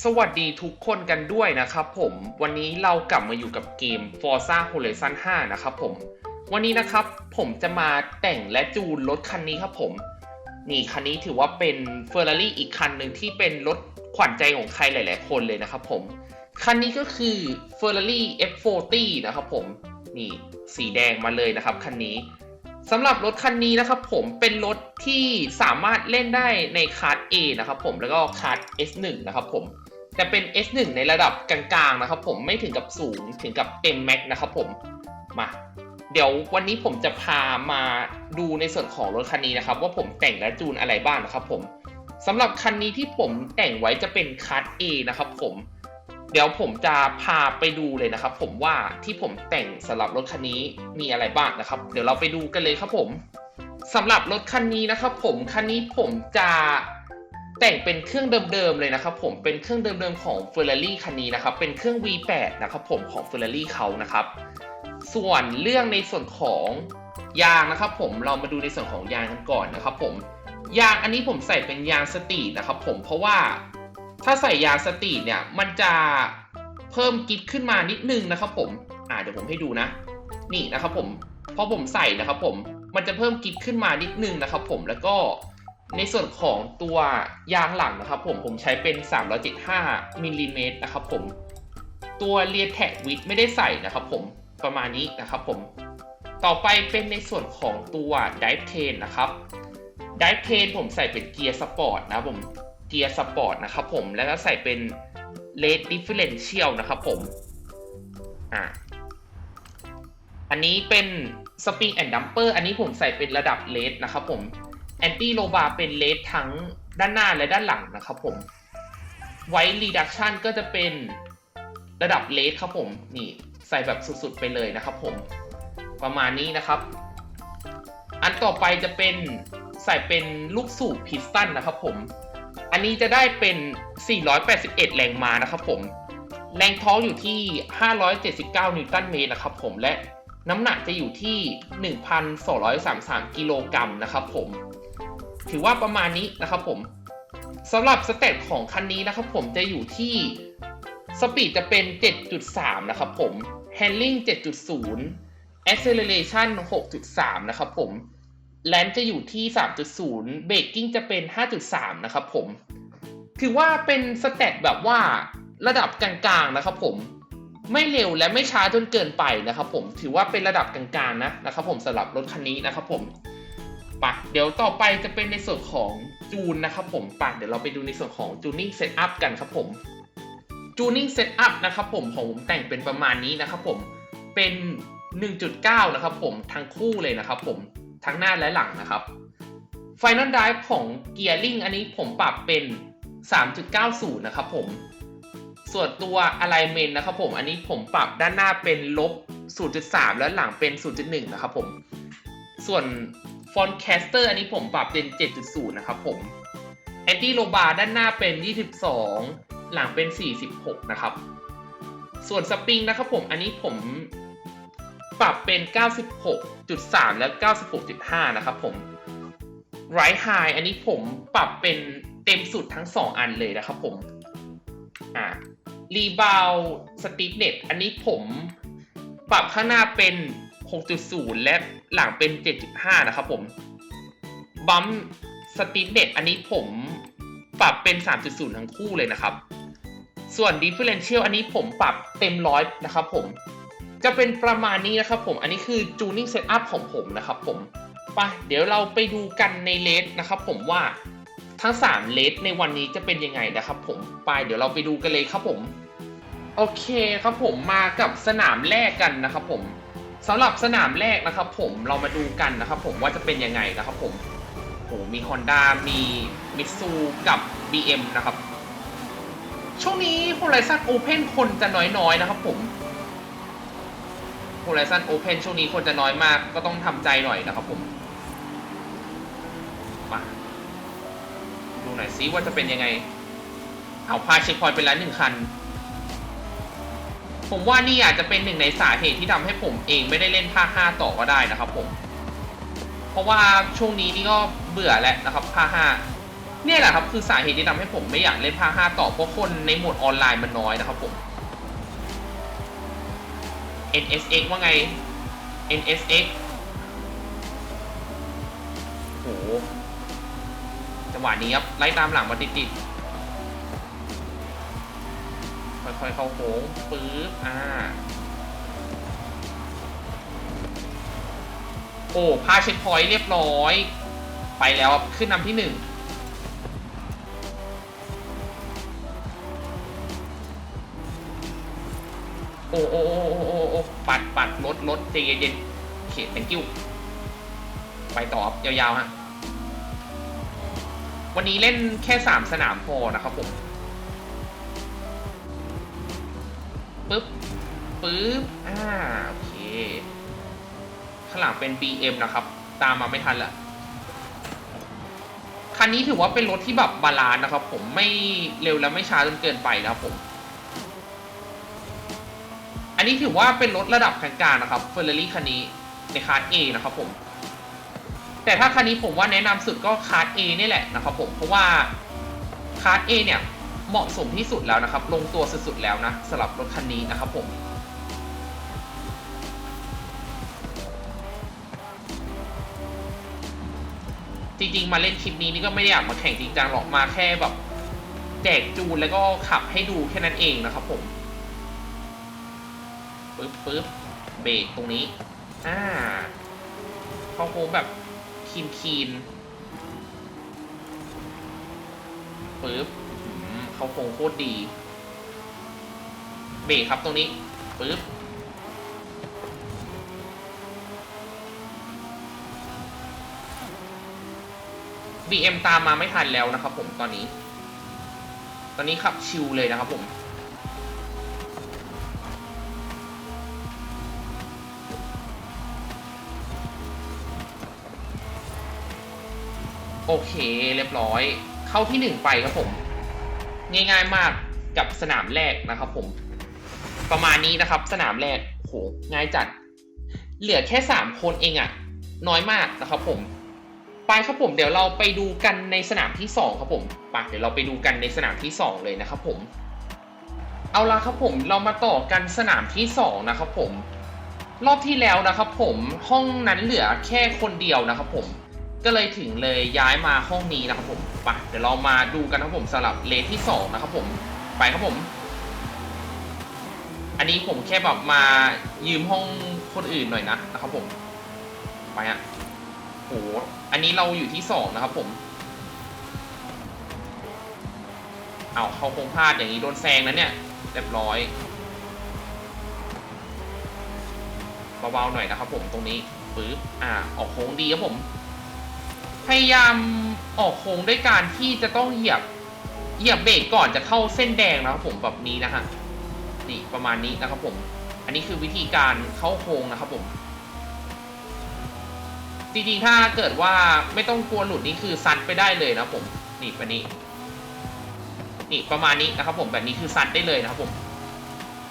สวัสดีทุกคนกันด้วยนะครับผมวันนี้เรากลับมาอยู่กับเกม Forza Horizon 5 นะครับผม วันนี้นะครับผมจะมาแต่งและจูนรถคันนี้ครับผมนี่คันนี้ถือว่าเป็น Ferrari อีกคันหนึ่งที่เป็นรถขวัญใจของใครหลาย ๆ คนเลยนะครับผม คันนี้ก็คือ Ferrari F40 นะครับผม นี่สีแดงมาเลยนะครับคันนี้ สำหรับรถคันนี้นะครับผมเป็นรถที่สามารถเล่นได้ในคาร์ด A นะครับผมแล้วก็คาร์ด S1 นะครับผมแต่เป็น S1 ในระดับกลางๆนะครับผมไม่ถึงกับสูงถึงกับเต็มแม็กนะครับผมมาเดี๋ยววันนี้ผมจะพามาดูในส่วนของรถคันนี้นะครับ ว่าผมแต่งและจูนอะไรบ้างนะครับผมสำหรับคันนี้ที่ผมแต่งไว้จะเป็นคาร์ด A นะครับผม เดี๋ยวผมจะพาไปดูเลยนะครับ ผมว่าที่ผมแต่งสำหรับรถคันนี้มีอะไรบ้างนะครับ เดี๋ยวเราไปดูกันเลยครับผมสำหรับรถคันนี้นะครับ ผมคันนี้ผมจะแต่งเป็นเครื่องเดิมๆเลยนะครับ ผมเป็นเครื่องเดิมๆของ Ferrari คันนี้นะครับ เป็นเครื่อง V8 นะครับผมของ Ferrari เขานะครับ ส่วนเรื่องในส่วนของยางนะครับ ผมเรามาดูในส่วนของยางกันก่อนนะครับ ผมยางอันนี้ผมใส่เป็นยางสตีนะครับ ผมเพราะว่า ถ้าใส่ยาสตรีทเนี่ยมันจะเพิ่มกิฟขึ้นมานิดนึงนะครับ ผมอ่าเดี๋ยวผมให้ดูนะ นี่นะครับผมพอผมใส่นะครับผมมันจะเพิ่มกิฟขึ้นมานิดนึงนะครับ ผมแล้วก็ในส่วนของตัวยางหลังนะครับ ผมผมใช้เป็น 375มิลลิเมตรนะครับผมตัวเรียแท็กวิดไม่ได้ใส่นะครับ ผมประมาณนี้นะครับ ผมต่อไปเป็นในส่วนของตัวไดฟ์เทนนะครับไดฟ์เทนผมใส่เป็นเกียร์สปอร์ตนะผม เกียร์สปอร์ตนะครับผม แล้วก็ใส่เป็นเลดดิฟเฟอเรนเชียลนะครับผม อ่า อันนี้เป็นสปริงแอนด์ดัมเปอร์อันนี้ผมใส่เป็นระดับเลดนะครับผมแอนตี้โลบาเป็นเลดทั้งด้านหน้าและด้านหลังนะครับผมไวท์รีดักชันก็จะเป็นระดับเลดครับผม นี่ใส่แบบสุดๆไปเลยนะครับผม ประมาณนี้นะครับ อันต่อไปจะเป็นใส่เป็นลูกสูบพิสตันนะครับผม นี้จะได้เป็น 481 แรงม้านะครับผม แรงท้องอยู่ที่ 579 นิวตันเมตรนะครับผม และน้ำหนักจะอยู่ที่ 1,233 กิโลกรัมนะครับผม ถือว่าประมาณนี้นะครับผมสำหรับสเตตของคันนี้นะครับผมจะอยู่ที่สปีดจะเป็น 7.3 นะครับผม Handling 7.0 Acceleration 6.3 นะครับผม แลนจะอยู่ที่ 3.0 เบรกกิ้งจะเป็น 5.3 นะครับผม ถือว่าเป็นสเตตแบบว่าระดับกลางๆนะครับผม ไม่เร็วและไม่ช้าจนเกินไปนะครับผม ถือว่าเป็นระดับกลางๆนะนะครับผมสำหรับรถคันนี้นะครับผมปะเดี๋ยวต่อไปจะเป็นในส่วนของจูนนะครับผมปะเดี๋ยวเราไปดูในส่วนของจูนิ่งเซตอัพกันครับผมจูนิ่งเซตอัพนะครับผมของผมแต่งเป็นประมาณนี้นะครับผมเป็น 1.9 นะครับผมทั้งคู่เลยนะครับผม ทั้งหน้าและหลังนะครับ Final Drive ของ Gearing อันนี้ผมปรับเป็น 3.90 นะครับผม ส่วนตัว Alignment นะครับผม อันนี้ผมปรับด้านหน้าเป็นลบ 0.3 แล้วหลังเป็น 0.1 นะครับผม ส่วน Font Caster อันนี้ผมปรับเป็น 7.0 นะครับผม Anti l o b a ด้านหน้าเป็น 22 หลังเป็น 46 นะครับ ส่วนสปริงนะครับผม อันนี้ผม ปรับเป็น 96.3 และ 96.5 นะครับผม Right High อันนี้ผมปรับเป็นเต็มสุดทั้ง 2 อันเลยนะครับผมอ่า Rebound Stiffness อันนี้ผมปรับข้างหน้าเป็น 6.0 และหลังเป็น 7.5 นะครับผม Bump Stiffness อันนี้ผมปรับเป็น 3.0 ทั้งคู่เลยนะครับ ส่วน Differential อันนี้ผมปรับเต็มร้อยนะครับผม จะเป็นประมาณนี้นะครับผม อันนี้คือ Tuning Setup ของผมนะครับผมไปเดี๋ยวเราไปดูกันในเลสนะครับผมว่าทั้ง3เลสในวันนี้จะเป็นยังไงนะครับผม ไปเดี๋ยวเราไปดูกันเลยครับผม โอเคครับผมมากับสนามแรกกันนะครับผมสำหรับสนามแรกนะครับ ผมเรามาดูกันนะครับ ผมว่าจะเป็นยังไงนะครับ ผมโอ้มี Honda มีมิตซูกับ BM นะครับ ช่วงนี้ Horizon Open คนจะน้อยๆนะครับ ผม Horizon Open ช่วงนี้คนจะน้อยมากก็ต้องทำใจหน่อยนะครับผม มา ดูหน่อยซิว่าจะเป็นยังไง เอาพาเช็คพอยต์ไปแล้วหนึ่งคัน ผมว่านี่อาจจะเป็นหนึ่งในสาเหตุที่ทำให้ผมเองไม่ได้เล่นภาค5ต่อก็ได้นะครับผม เพราะว่าช่วงนี้นี่ก็เบื่อแล้วนะครับภาค5เนี่ยแหละครับคือสาเหตุที่ทำให้ผมไม่อยากเล่นภาค5ต่อเพราะคนในโหมดออนไลน์มันน้อยนะครับผม NSX ว่าไง NSX โหจังหวะนี้ครับ ไล่ตามหลังมาติดๆค่อยๆเข้าโค้งปื๊บอ่า โอ้พาเช็คพอยต์เรียบร้อย ไปแล้วขึ้นนำที่หนึ่ง โอ้โอ้โอ้โอ้โอ้ปัดปัดรถรถใจเย็นๆโอเค thank you ไปต่อบยาวๆฮะ วันนี้เล่นแค่สามสนามพอนะครับผมปึ๊บปึ๊บอ่าโอเค ข้างหลังเป็น BM นะครับ ตามมาไม่ทันละคันนี้ถือว่าเป็นรถที่แบบบาลานนะครับ ผมไม่เร็วและไม่ช้าจนเกินไปนะครับผม อันนี้ถือว่าเป็นรถระดับกลางๆนะครับเฟอร์รารี่คันนี้ในคาร์ด A นะครับผมแต่ถ้าคันนี้ผมว่าแนะนำสุดก็คาร์ด A นี่แหละนะครับผมเพราะว่าคาร์ด A เนี่ยเหมาะสมที่สุดแล้วนะครับ ลงตัวสุดๆแล้วนะสำหรับรถคันนี้นะครับผมจริงๆมาเล่นคลิปนี้นี่ก็ไม่ได้อยากมาแข่งจริงจังหรอกมาแค่แบบแจกจูนแล้วก็ขับให้ดูแค่นั้นเองนะครับผม ปึ๊บปึ๊บเบรกตรงนี้ อ่าเข้าโค้งแบบคีนคีนปึ๊บเขาโค้งโคตรดี เบรกครับตรงนี้ปึ๊บ BM ตามมาไม่ทันแล้วนะครับผมตอนนี้ ตอนนี้ขับชิวเลยนะครับผม โอเคเรียบร้อย เข้าที่หนึ่งไปครับผม ง่ายๆมากกับสนามแรกนะครับผม ประมาณนี้นะครับ สนามแรกโหง่ายจัด เหลือแค่สามคนเองอะน้อยมากนะครับผม ไปครับผมเดี๋ยวเราไปดูกันในสนามที่สองครับผมไปเดี๋ยวเราไปดูกันในสนามที่สองเลยนะครับผม เอาละครับผมเรามาต่อกันสนามที่สองนะครับผม รอบที่แล้วนะครับผมห้องนั้นเหลือแค่คนเดียวนะครับผม ก็เลยถึงเลยย้ายมาห้องนี้นะครับผมไปเดี๋ยวเรามาดูกันนะครับผมสำหรับเลทที่สองนะครับผมไปครับผม อันนี้ผมแค่แบบมายืมห้องคนอื่นหน่อยนะนะครับผม ไปอะโหอันนี้เราอยู่ที่สองนะครับผม เอาเขาคงพลาดอย่างนี้โดนแซงนะเนี่ยเรียบร้อยเบาๆหน่อยนะครับผมตรงนี้ปึ๊บอ่าออกโค้งดีครับผม พยายามออกโค้งด้วยการที่จะต้องเหยียบเหยียบเบรกก่อนจะเข้าเส้นแดงนะครับผมแบบนี้นะฮะนี่ประมาณนี้นะครับผม อันนี้คือวิธีการเข้าโค้งนะครับผมจริงๆถ้าเกิดว่าไม่ต้องกลัวหลุดนี่คือซัดไปได้เลยนะครับผมนี่แบบนี้นี่ประมาณนี้นะครับผมแบบนี้คือซัดได้เลยนะครับผม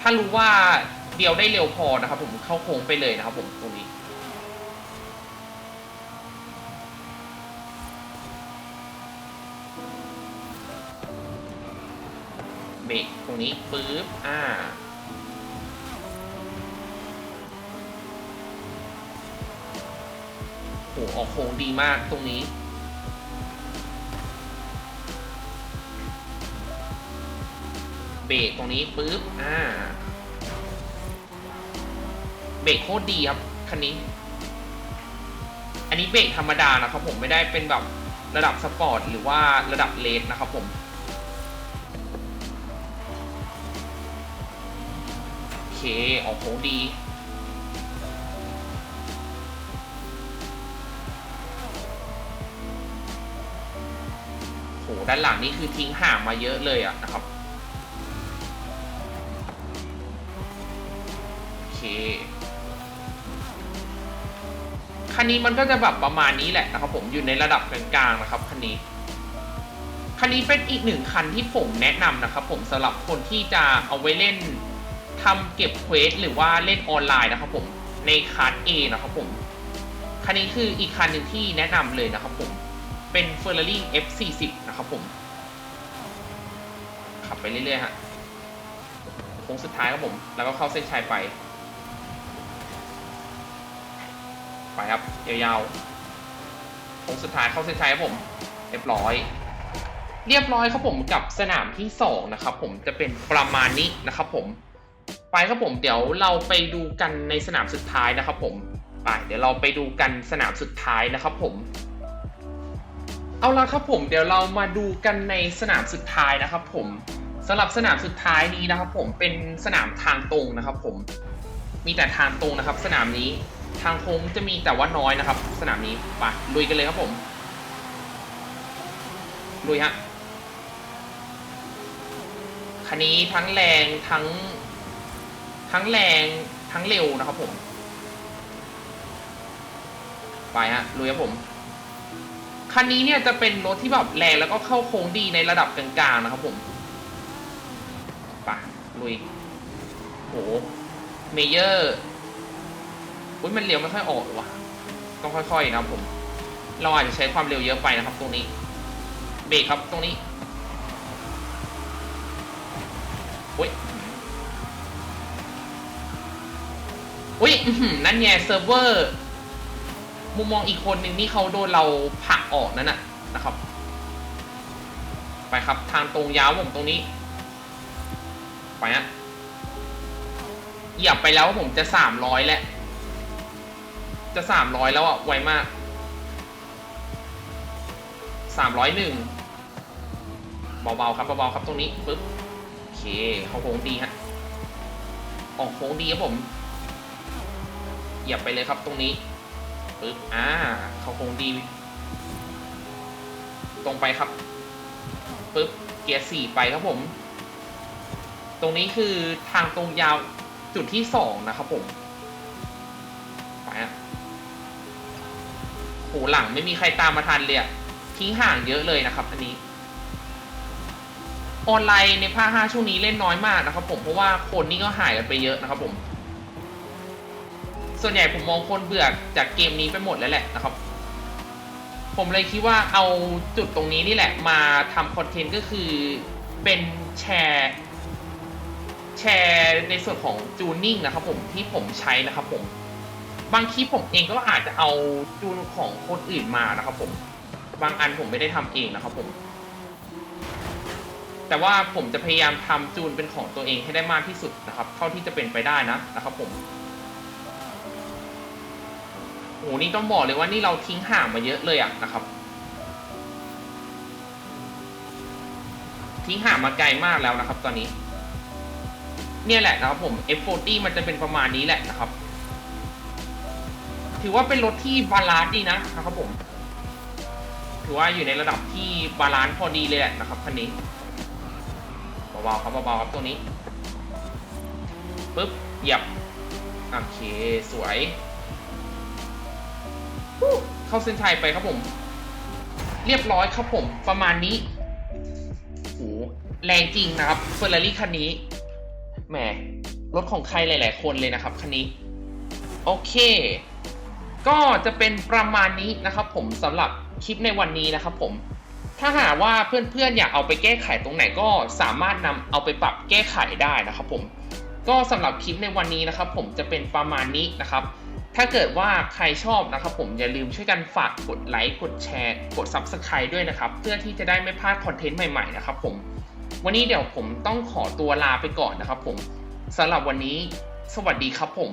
ถ้ารู้ว่าเดียวได้เร็วพอนะครับผมเข้าโค้งไปเลยนะครับผมตรงนี้ รกตรงนี้ปึ๊บอ่าโหออกโค้งดีมากตรงนี้ เบรกตรงนี้ปึ๊บอ่า เบรกโคตรดีครับคันนี้ อันนี้เบรกธรรมดานะครับผมไม่ได้เป็นแบบระดับสปอร์ตหรือว่าระดับเลสนะครับผม โอเคออกโค้งดีโหด้านหลังนี่คือทิ้งห่างมาเยอะเลยอะนะครับ โอเค คันนี้มันก็จะแบบประมาณนี้แหละนะครับ ผมอยู่ในระดับกลางๆนะครับคันนี้ คันนี้เป็นอีกหนึ่งคันที่ผมแนะนำนะครับ ผมสำหรับคนที่จะเอาไว้เล่น ทำเก็บเควสหรือว่าเล่นออนไลน์นะครับผมในคาร์ด A นะครับผมคันนี้คืออีกคันหนึ่งที่แนะนำเลยนะครับผมเป็น Ferrari F40 นะครับผมขับไปเรื่อยๆฮะโค้งสุดท้ายครับผม แล้วก็เข้าเส้นชัยไป ไปครับ ยาวๆโค้งสุดท้ายเข้าเส้นชัยครับผม เรียบร้อย เรียบร้อยครับผมกับสนามที่สองนะครับผมจะเป็นประมาณนี้นะครับผม ไปครับผมเดี๋ยวเราไปดูกันในสนามสุดท้ายนะครับผมไปเดี๋ยวเราไปดูกันสนามสุดท้ายนะครับผม เอาละครับผมเดี๋ยวเรามาดูกันในสนามสุดท้ายนะครับ ผมสำหรับสนามสุดท้ายนี้นะครับ ผมเป็นสนามทางตรงนะครับ ผมมีแต่ทางตรงนะครับ สนามนี้ทางโค้งจะมีแต่ว่าน้อยนะครับ สนามนี้ไปลุยกันเลยครับผมลุยฮะคันนี้ทั้งแรงทั้ง ทั้งแรงทั้งเร็วนะครับผม ไปฮะลุยครับผม คันนี้เนี่ยจะเป็นรถที่แบบแรงแล้วก็เข้าโค้งดีในระดับกลางๆนะครับผมไปลุยโหเมเยอร์อุ้ยมันเร็วไม่ค่อยออกว่ะ ต้องค่อยๆนะครับผม เราอาจจะใช้ความเร็วเยอะไปนะครับตรงนี้ เบรกครับตรงนี้โอ้ย อุ้ยนั่นไงเซิร์ฟเวอร์ มุมมองอีกคนหนึ่งนี่เขาโดนเราผลักออกนั่นน่ะนะครับ ไปครับทางตรงยาวผมตรงนี้ ไปฮะเหยียบไปแล้วผมจะสามร้อยแล้ว จะสามร้อยแล้วอะ ไวมากสามร้อยหนึ่งเบาๆครับเบาๆครับตรงนี้ปึ๊บโอเคเขาโค้งดีฮะออกโค้งดีครับผม เหยียบไปเลยครับตรงนี้ปึ๊บอ่าเขาคงดี ตรงไปครับปึ๊บเกียร์สี่ไปครับผม ตรงนี้คือทางตรงยาวจุดที่สองนะครับผมไปอะโหหลังไม่มีใครตามมาทันเลยอะทิ้งห่างเยอะเลยนะครับ อันนี้ออนไลน์ในภาคห้าช่วงนี้เล่นน้อยมากนะครับผมเพราะว่าคนนี่ก็หายกันไปเยอะนะครับผม ส่วนใหญ่ผมมองคนเบื่อจากเกมนี้ไปหมดแล้วแหละนะครับ ผมเลยคิดว่าเอาจุดตรงนี้นี่แหละ มาทำคอนเทนต์ก็คือเป็นแชร์แชร์ในส่วนของจูนนิ่งนะครับผมที่ผมใช้นะครับผม บางคลิปผมเองก็อาจจะเอาจูนของคนอื่นมานะครับผม บางอันผมไม่ได้ทำเองนะครับผม แต่ว่าผมจะพยายามทำจูนเป็นของตัวเองให้ได้มากที่สุดนะครับ เท่าที่จะเป็นไปได้นะนะครับผม โอ้โหนี่ต้องบอกเลยว่านี่เราทิ้งห่างมาเยอะเลยอะนะครับ ทิ้งห่างมาไกลมากแล้วนะครับ ตอนนี้ เนี่ยแหละนะครับผม F40 มันจะเป็นประมาณนี้แหละนะครับ ถือว่าเป็นรถที่บาลานซ์ดีนะนะครับผม ถือว่าอยู่ในระดับที่บาลานซ์พอดีเลยแหละนะครับคันนี้เบาๆครับเบาๆครับตัวนี้ปึ๊บเหยียบโอเคสวย เข้าเส้นชัยไปครับผม เรียบร้อยครับผม ประมาณนี้โอ้แรงจริงนะครับเฟอร์รารี่คันนี้แหมรถของใครหลาย ๆ คนเลยนะครับคันนี้โอเค ก็จะเป็นประมาณนี้นะครับผมสำหรับคลิปในวันนี้นะครับผม ถ้าหากว่าเพื่อน ๆ อยากเอาไปแก้ไขตรงไหนก็สามารถนำเอาไปปรับแก้ไขได้นะครับผม ก็สำหรับคลิปในวันนี้นะครับผมจะเป็นประมาณนี้นะครับ ถ้าเกิดว่าใครชอบนะครับผมอย่าลืมช่วยกันฝากกดไลค์กดแชร์กด Subscribe ด้วยนะครับ เพื่อที่จะได้ไม่พลาดคอนเทนต์ใหม่ๆนะครับผมวันนี้เดี๋ยวผมต้องขอตัวลาไปก่อนนะครับผมสำหรับวันนี้ สวัสดีครับผม